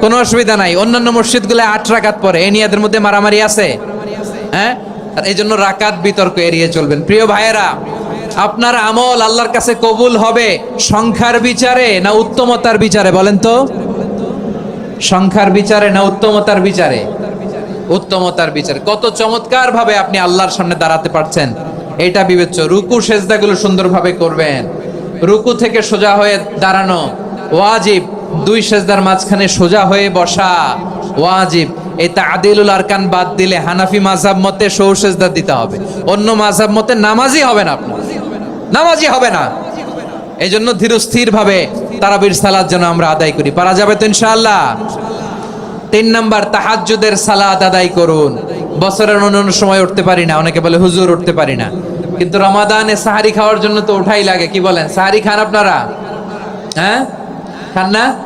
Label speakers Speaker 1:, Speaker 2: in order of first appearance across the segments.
Speaker 1: কোনো অসুবিধা নাই। অন্যান্য মসজিদগুলো আট রাকাত পরে নিয়ে মধ্যে মারামারি আছে? হ্যাঁ? আর এই জন্য রাকাত বিতর্ক এড়িয়ে চলবেন। প্রিয় ভাইয়েরা, আপনার আমল আল্লাহর কাছে কবুল হবে সংখ্যার বিচারে না উত্তমতার বিচারে? বলেন তো। সংখ্যার বিচারে না উত্তমতার বিচারে? উত্তমতার বিচারে। কত চমৎকার ভাবে আপনি আল্লাহর সামনে দাঁড়াতে পারছেন। এটা বিবেচ্য। রুকু, সেজদাগুলো সুন্দরভাবে করবেন। রুকু থেকে সোজা হয়ে দাঁড়ানো ওয়াজিব। দুই সেজদার মাঝখানে সোজা হয়ে বসা ওয়াজিব। এই তাদিলুল আরকান বাদ দিলে হানাফি মাযহাব মতে সৌ সেজদা দিতে হবে। অন্য মাযহাব মতে নামাজই হবে না আপনার। নামাজই হবে না। এই জন্য ধীরস্থির ভাবে তারাবির সালাদ যেন আমরা আদায় করি। পারা যাবে তো ইনশাআল্লাহ? তিন নাম্বার, তাহাজ্জুদের সালাদ আদায় করুন। বছরের অন্য সময় উঠতে পারি না। অনেকে বলে, হুজুর, উঠতে পারি না। কিন্তু রমাদানে সাহারি খাওয়ার জন্য তো ওঠাই লাগে। কি বলেন? সাহারি খান আপনারা? হ্যাঁ? খান না?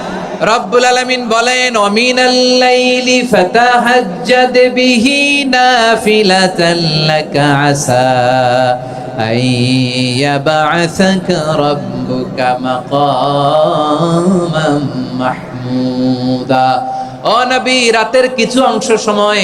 Speaker 1: রব্বুল আলামিন বলেন, অমিনাল লাইলি ফাতাহাজ্জাদ বিহি নাফিলাতান লাকা আসা আইয়াবা'সাকা রাব্বুকা মাকামাম মাহমুদা। ও নবী, রাতের কিছু অংশ সময়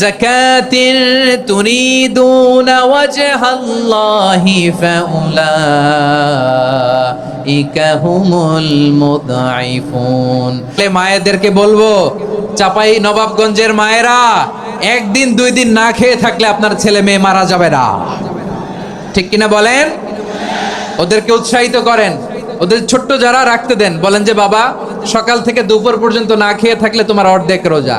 Speaker 1: যাকাতিন তুরিদুনা ওয়াজহাল্লাহি ফাউলাইকা হুমুল মুদঈফুন মায়েদেরকে বলব, চাপাই নবাবগঞ্জের মায়েরা, একদিন দুই দিন না খেয়ে থাকলে আপনার ছেলে মেয়ে মারা যাবে না। ঠিক কিনা বলেন? ওদেরকে উৎসাহিত করেন। ওদের ছোট্ট যারা রাখতে দেন, বলেন যে, বাবা, সকাল থেকে দুপুর পর্যন্ত না খেয়ে থাকলে তোমার অর্ধেক রোজা।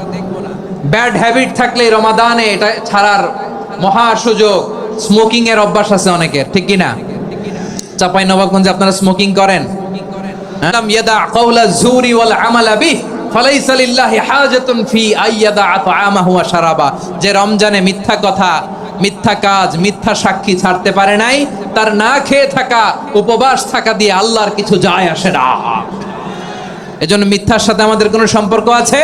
Speaker 1: ব্যাড হ্যাবিট থাকলে রমাদানে এটা ছাড়ার মহা সুযোগ। স্মোকিং এর অভ্যাস আছে অনেকের, ঠিক কি না চাপাই নবাবগঞ্জে আপনারা স্মোকিং করেন। লাম ইয়াদা কাওলা জুরি ওয়াল আমালা বিহ, ফালাইসা লিল্লাহি হাজাতুন ফি আইয়াদা তাআমাহু ওয়া শারাবা। যে রমজানে মিথ্যা কথা, মিথ্যা কাজ, মিথ্যা সাক্ষী ছাড়তে পারে নাই, তার না খেয়ে থাকা, উপবাস থাকা দিয়ে আল্লাহর কিছু যায় আসে না। এজন্য মিথ্যার সাথে আমাদের কোনো সম্পর্ক আছে?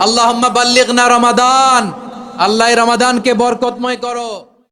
Speaker 1: আল্লাহ রমাদান। আল্লাহ রমাদানকে বরকতময় করো।